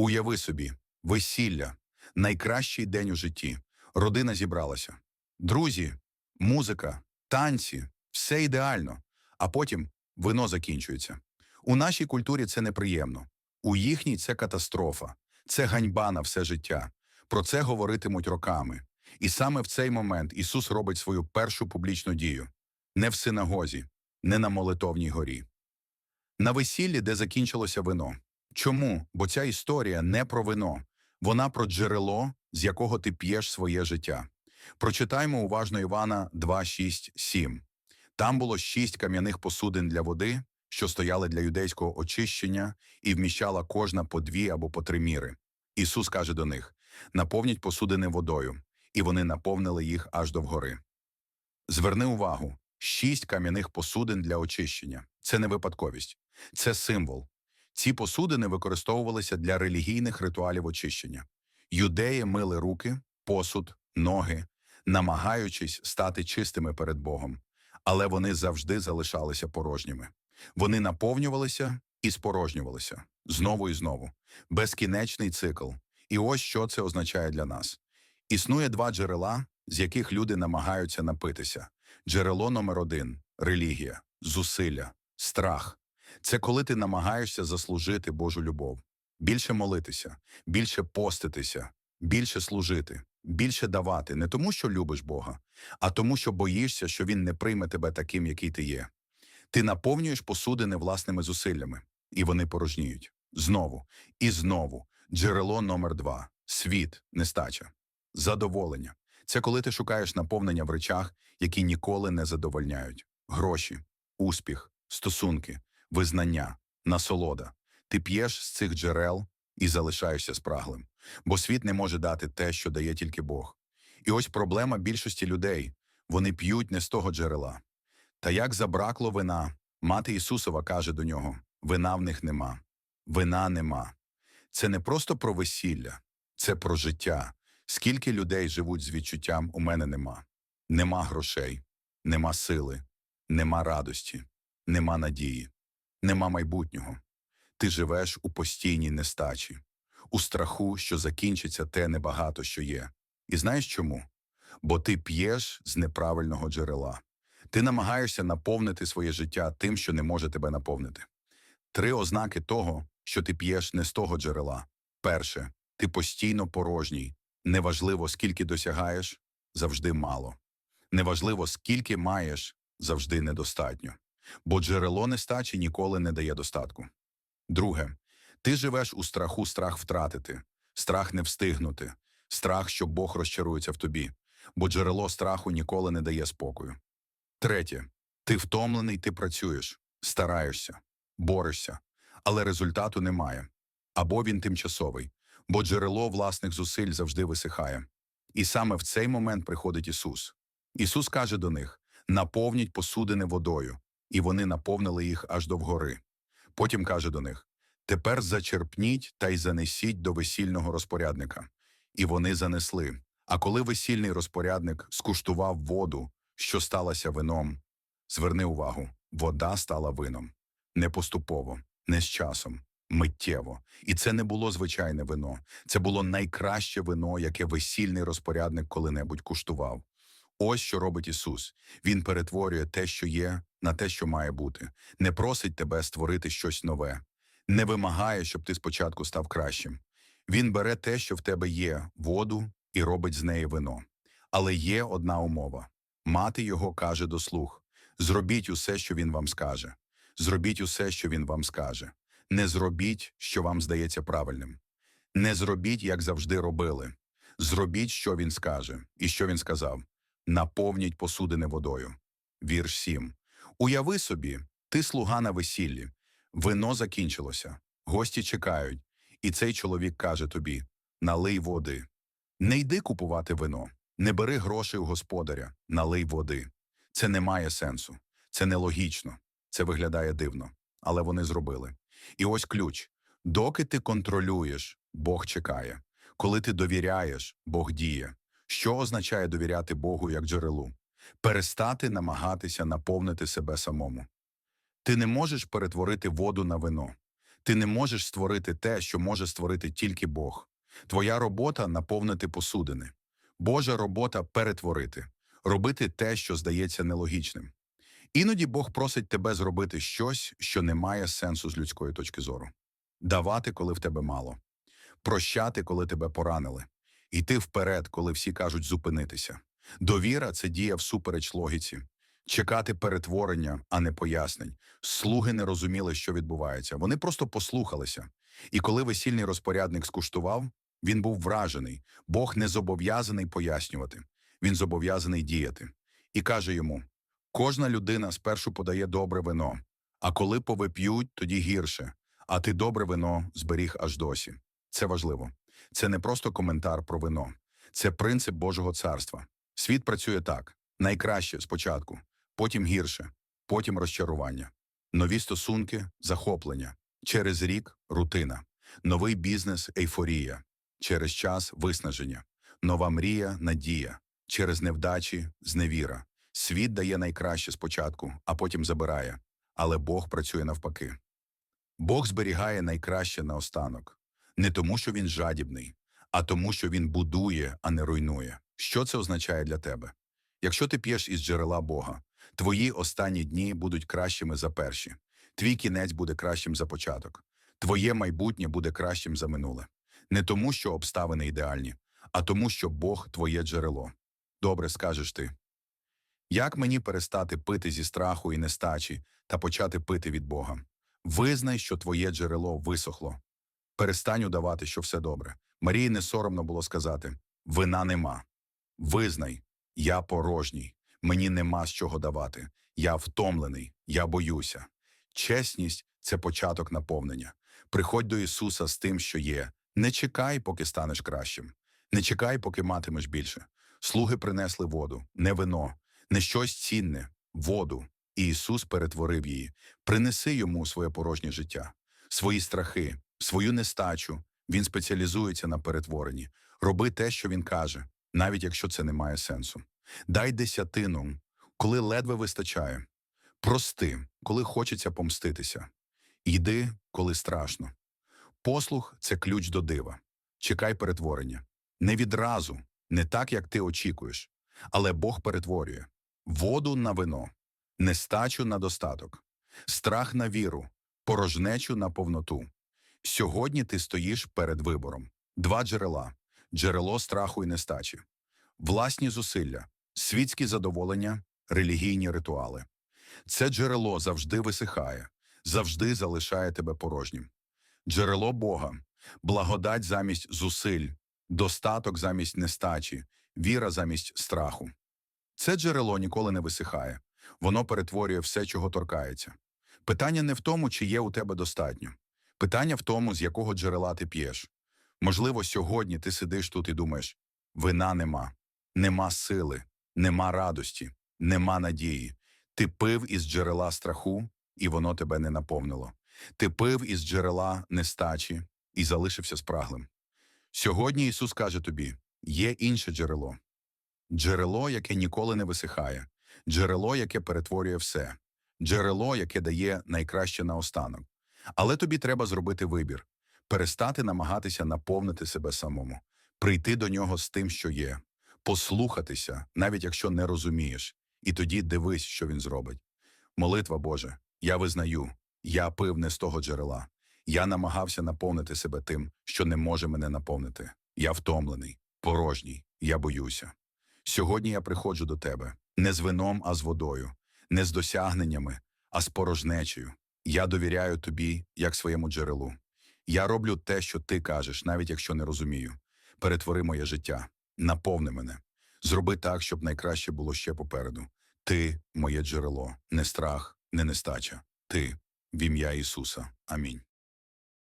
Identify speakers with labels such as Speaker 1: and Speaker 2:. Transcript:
Speaker 1: Уяви собі, весілля, найкращий день у житті. Родина зібралася. Друзі, музика, танці, все ідеально. А потім вино закінчується. У нашій культурі це неприємно. У їхній це катастрофа, це ганьба на все життя. Про це говоритимуть роками. І саме в цей момент Ісус робить свою першу публічну дію не в синагозі, не на молитовній горі. На весіллі, де закінчилося вино. Чому? Бо ця історія не про вино, вона про джерело, з якого ти п'єш своє життя. Прочитаймо уважно Івана 2, 6, 7. Там було шість кам'яних посудин для води, що стояли для юдейського очищення, і вміщала кожна по дві або по три міри. Ісус каже до них: наповніть посудини водою, і вони наповнили їх аж до вгори. Зверни увагу: шість кам'яних посудин для очищення це не випадковість, це символ. Ці посудини використовувалися для релігійних ритуалів очищення. Юдеї мили руки, посуд, ноги, намагаючись стати чистими перед Богом, але вони завжди залишалися порожніми. Вони наповнювалися і спорожнювалися знову і знову. Безкінечний цикл. І ось що це означає для нас. Існує два джерела, з яких люди намагаються напитися. Джерело номер один релігія, зусилля, страх. Це коли ти намагаєшся заслужити Божу любов, більше молитися, більше поститися, більше служити, більше давати, не тому, що любиш Бога, а тому, що боїшся, що Він не прийме тебе таким, який ти є. Ти наповнюєш посудини власними зусиллями, і вони порожніють. Знову і знову. Джерело номер два. Світ, нестача, задоволення. Це коли ти шукаєш наповнення в речах, які ніколи не задовольняють: гроші, успіх, стосунки, визнання, насолода. Ти п'єш з цих джерел і залишаєшся спраглим, бо світ не може дати те, що дає тільки Бог. І ось проблема більшості людей вони п'ють не з того джерела. Та як забракло вина, мати Ісусова каже до нього: вина в них нема, вина нема. Це не просто про весілля, це про життя. Скільки людей живуть з відчуттям у мене нема. Нема грошей, нема сили, нема радості, нема надії, нема майбутнього. Ти живеш у постійній нестачі, у страху, що закінчиться те небагато, що є. І знаєш чому? Бо ти п'єш з неправильного джерела. Ти намагаєшся наповнити своє життя тим, що не може тебе наповнити. Три ознаки того, що ти п'єш не з того джерела. Перше, ти постійно порожній. Неважливо, скільки досягаєш, завжди мало. Неважливо, скільки маєш, завжди недостатньо. Бо джерело нестачі ніколи не дає достатку. Друге, ти живеш у страху страх втратити, страх не встигнути, страх, що Бог розчарується в тобі, бо джерело страху ніколи не дає спокою. Третє, ти втомлений, ти працюєш, стараєшся, борешся, але результату немає. Або він тимчасовий, бо джерело власних зусиль завжди висихає. І саме в цей момент приходить Ісус. Ісус каже до них: наповніть посудини водою, і вони наповнили їх аж до вгори. Потім каже до них: Тепер зачерпніть та й занесіть до весільного розпорядника. І вони занесли. А коли весільний розпорядник скуштував воду, що сталося вином, зверни увагу, вода стала вином. Не поступово, не з часом, миттєво. І це не було звичайне вино. Це було найкраще вино, яке весільний розпорядник коли-небудь куштував. Ось що робить Ісус. Він перетворює те, що є, на те, що має бути. Не просить тебе створити щось нове, не вимагає, щоб ти спочатку став кращим. Він бере те, що в тебе є, воду, і робить з неї вино. Але є одна умова. Мати його каже до слуг: зробіть усе, що він вам скаже. Зробіть усе, що він вам скаже. Не зробіть, що вам здається правильним. Не зробіть, як завжди робили. Зробіть, що він скаже. І що він сказав: наповніть посудини водою. Вірш 7. Уяви собі, ти слуга на весіллі, вино закінчилося, гості чекають, і цей чоловік каже тобі: налий води. Не йди купувати вино, не бери грошей у господаря, налий води. Це не має сенсу, це нелогічно, це виглядає дивно, але вони зробили. І ось ключ: доки ти контролюєш, Бог чекає. Коли ти довіряєш, Бог діє. Що означає довіряти Богу як джерелу? Перестати намагатися наповнити себе самому. Ти не можеш перетворити воду на вино. Ти не можеш створити те, що може створити тільки Бог. Твоя робота наповнити посудини. Божа робота перетворити, робити те, що здається нелогічним. Іноді Бог просить тебе зробити щось, що не має сенсу з людської точки зору. Давати, коли в тебе мало. Прощати, коли тебе поранили. Йти вперед, коли всі кажуть зупинитися. Довіра це дія всупереч логіці. Чекати перетворення, а не пояснень. Слуги не розуміли, що відбувається. Вони просто послухалися. І коли весільний розпорядник скуштував, він був вражений. Бог не зобов'язаний пояснювати. Він зобов'язаний діяти. І каже йому: кожна людина спершу подає добре вино, а коли повип'ють, тоді гірше. А ти добре вино зберіг аж досі. Це важливо. Це не просто коментар про вино, це принцип Божого царства. Світ працює так: найкраще спочатку, потім гірше, потім розчарування, нові стосунки, захоплення, через рік рутина, новий бізнес, ейфорія, через час виснаження, нова мрія, надія, через невдачі, зневіра. Світ дає найкраще спочатку, а потім забирає, але Бог працює навпаки. Бог зберігає найкраще наостанок. Не тому, що він жадібний, а тому, що він будує, а не руйнує. Що це означає для тебе? Якщо ти п'єш із джерела Бога, твої останні дні будуть кращими за перші, твій кінець буде кращим за початок, твоє майбутнє буде кращим за минуле. Не тому, що обставини ідеальні, а тому, що Бог твоє джерело. Добре скажеш ти. Як мені перестати пити зі страху і нестачі та почати пити від Бога? Визнай, що твоє джерело висохло. Перестань удавати, що все добре. Марії не соромно було сказати вина нема. Визнай, я порожній, мені нема з чого давати. Я втомлений, я боюся. Чесність це початок наповнення. Приходь до Ісуса з тим, що є. Не чекай, поки станеш кращим. Не чекай, поки матимеш більше. Слуги принесли воду, не вино, не щось цінне, воду. І Ісус перетворив її. Принеси йому своє порожнє життя, свої страхи, свою нестачу. Він спеціалізується на перетворенні. Роби те, що він каже, навіть якщо це не має сенсу. Дай десятину, коли ледве вистачає. Прости, коли хочеться помститися. Йди, коли страшно. Послух це ключ до дива. Чекай перетворення. Не відразу, не так, як ти очікуєш, але Бог перетворює воду на вино, нестачу на достаток, страх на віру, порожнечу на повноту. Сьогодні ти стоїш перед вибором. Два джерела джерело страху і нестачі, власні зусилля, світські задоволення, релігійні ритуали. Це джерело завжди висихає, завжди залишає тебе порожнім. Джерело Бога, благодать замість зусиль, достаток замість нестачі, віра замість страху. Це джерело ніколи не висихає, воно перетворює все, чого торкається. Питання не в тому, чи є у тебе достатньо. Питання в тому, з якого джерела ти п'єш. Можливо, сьогодні ти сидиш тут і думаєш: вина нема, нема сили, нема радості, нема надії. Ти пив із джерела страху, і воно тебе не наповнило. Ти пив із джерела нестачі і залишився спраглим. Сьогодні Ісус каже тобі: є інше джерело. Джерело, яке ніколи не висихає, джерело, яке перетворює все, джерело, яке дає найкраще наостанок. Але тобі треба зробити вибір перестати намагатися наповнити себе самому, прийти до нього з тим, що є, послухатися, навіть якщо не розумієш, і тоді дивись, що він зробить. Молитва Боже, я визнаю, я пив не з того джерела. Я намагався наповнити себе тим, що не може мене наповнити. Я втомлений, порожній, я боюся. Сьогодні я приходжу до тебе не з вином, а з водою, не з досягненнями, а з порожнечею. Я довіряю тобі, як своєму джерелу. Я роблю те, що ти кажеш, навіть якщо не розумію. Перетвори моє життя, наповни мене. Зроби так, щоб найкраще було ще попереду. Ти моє джерело, не страх, не нестача. Ти в ім'я Ісуса. Амінь.